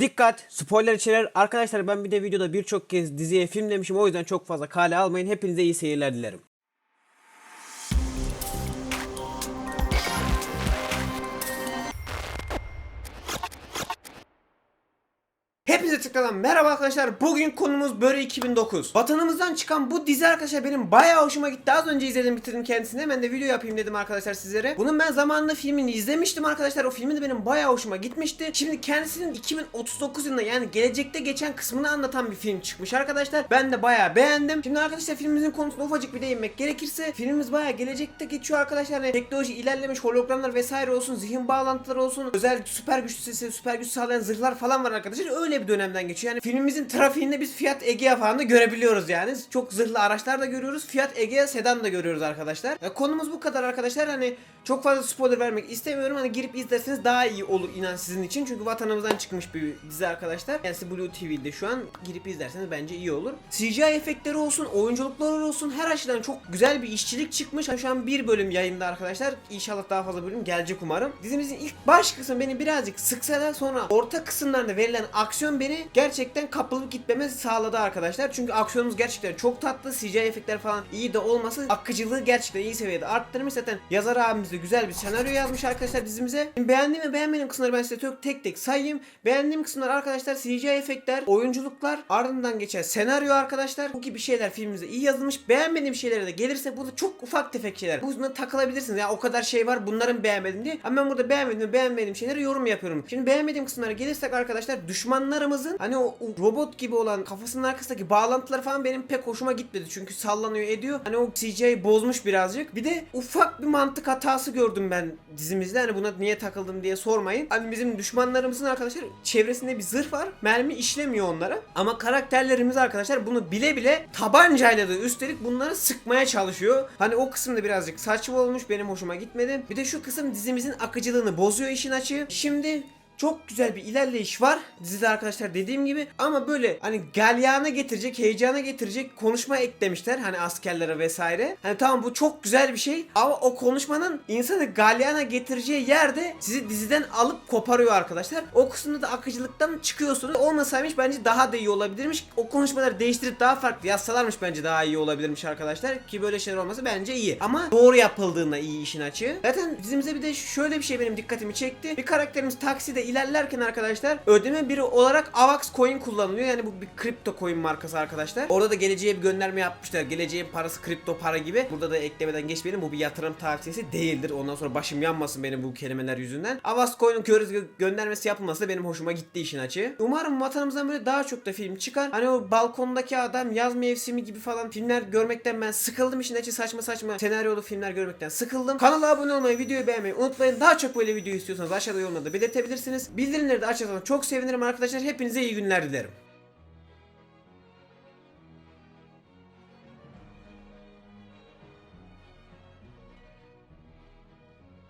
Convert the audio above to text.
Dikkat! Spoiler içerir. Arkadaşlar ben bir de videoda birçok kez diziye film demişim. O yüzden çok fazla kale almayın. Hepinize iyi seyirler dilerim. Hepinize tekrardan merhaba arkadaşlar. Bugün konumuz Börü 2009. Vatanımızdan çıkan bu dizi arkadaşlar benim bayağı hoşuma gitti. Az önce izledim bitirdim kendisini. Hemen de video yapayım dedim arkadaşlar sizlere. Bunun ben zamanında filmini izlemiştim arkadaşlar. O filmi de benim bayağı hoşuma gitmişti. Şimdi kendisinin 2039 yılında yani gelecekte geçen kısmını anlatan bir film çıkmış arkadaşlar. Ben de bayağı beğendim. Şimdi arkadaşlar filmimizin konusuna ufacık bir değinmek gerekirse filmimiz bayağı gelecekte geçiyor arkadaşlar. Yani teknoloji ilerlemiş hologramlar vesaire olsun, zihin bağlantıları olsun, özel süper güç süper güç sağlayan zırhlar falan var arkadaşlar. Öyle bir dönemden geçiyor. Yani filmimizin trafiğinde biz Fiat Egea falan da görebiliyoruz yani. Çok zırhlı araçlar da görüyoruz. Fiat Egea sedan da görüyoruz arkadaşlar. Ya konumuz bu kadar arkadaşlar. Hani çok fazla spoiler vermek istemiyorum. Hani girip izlerseniz daha iyi olur inan sizin için. Çünkü vatanımızdan çıkmış bir dizi arkadaşlar. Yani Blue TV'de şu an girip izlerseniz bence iyi olur. CGI efektleri olsun, oyunculuklar olsun her açıdan çok güzel bir işçilik çıkmış. Şu an bir bölüm yayında arkadaşlar. İnşallah daha fazla bölüm gelecek umarım. Dizimizin ilk baş kısmı beni birazcık sıksa da sonra orta kısımlarda verilen aksiyon beni gerçekten kapılıp gitmeme sağladı arkadaşlar. Çünkü aksiyonumuz gerçekten çok tatlı. CGI efektler falan iyi de olması akıcılığı gerçekten iyi seviyede arttırmış. Zaten yazar abimiz de güzel bir senaryo yazmış arkadaşlar dizimize. Beğendiğim ve beğenmediğim kısımları ben size tek tek, tek sayayım. Beğendiğim kısımlar arkadaşlar CGI efektler, oyunculuklar, ardından geçen senaryo arkadaşlar. Bu gibi şeyler filmimize iyi yazılmış. Beğenmediğim şeylere de gelirse burada çok ufak tefek şeyler. Buna takılabilirsiniz. Ya o kadar şey var bunların beğenmedim diye. Ama ben burada beğenmedim beğenmediğim şeyleri yorum yapıyorum. Şimdi beğenmediğim kısımlara gelirsek arkadaşlar düşmanlarımızın hani o, robot gibi olan kafasının arkasındaki bağlantılar falan benim pek hoşuma gitmedi. Çünkü sallanıyor ediyor. Hani o CGI bozmuş birazcık. Bir de ufak bir mantık hatası gördüm ben dizimizde. Hani buna niye takıldım diye sormayın. Hani bizim düşmanlarımızın arkadaşlar çevresinde bir zırh var. Mermi işlemiyor onlara. Ama karakterlerimiz arkadaşlar bunu bile bile tabancayla da üstelik bunları sıkmaya çalışıyor. Hani o kısımda birazcık saçma olmuş. Benim hoşuma gitmedi. Bir de şu kısım dizimizin akıcılığını bozuyor işin açığı. Şimdi çok güzel bir ilerleyiş var dizide arkadaşlar dediğim gibi ama böyle hani galyana getirecek, heyecana getirecek konuşma eklemişler hani askerlere vesaire. Hani tamam bu çok güzel bir şey ama o konuşmanın insanı galyana getireceği yerde sizi diziden alıp koparıyor arkadaşlar. O kısımda da akıcılıktan çıkıyorsunuz. Olmasaymış bence daha da iyi olabilirmiş. O konuşmaları değiştirip daha farklı yazsalarmış bence daha iyi olabilirmiş arkadaşlar. Ki böyle şeyler olması bence iyi. Ama doğru yapıldığında iyi işin açığı. Zaten dizimize bir de şöyle bir şey benim dikkatimi çekti. Bir karakterimiz takside ilerlerken arkadaşlar ödeme biri olarak AVAX coin kullanılıyor. Yani bu bir kripto coin markası arkadaşlar. Orada da geleceğe bir gönderme yapmışlar. Geleceğin parası kripto para gibi. Burada da eklemeden geçmeyelim. Bu bir yatırım tavsiyesi değildir. Ondan sonra başım yanmasın benim bu kelimeler yüzünden. AVAX coin'in gö- göndermesi yapılması da benim hoşuma gitti işin açığı. Umarım vatanımızdan böyle daha çok da film çıkar. Hani o balkondaki adam yaz mevsimi gibi falan filmler görmekten ben sıkıldım işin açığı saçma saçma senaryolu filmler görmekten sıkıldım. Kanala abone olmayı, videoyu beğenmeyi unutmayın. Daha çok böyle video istiyorsanız aşağıda yorumlarda belirtebilirsiniz. Bildirimleri de açarsanız çok sevinirim arkadaşlar. Hepinize iyi günler dilerim.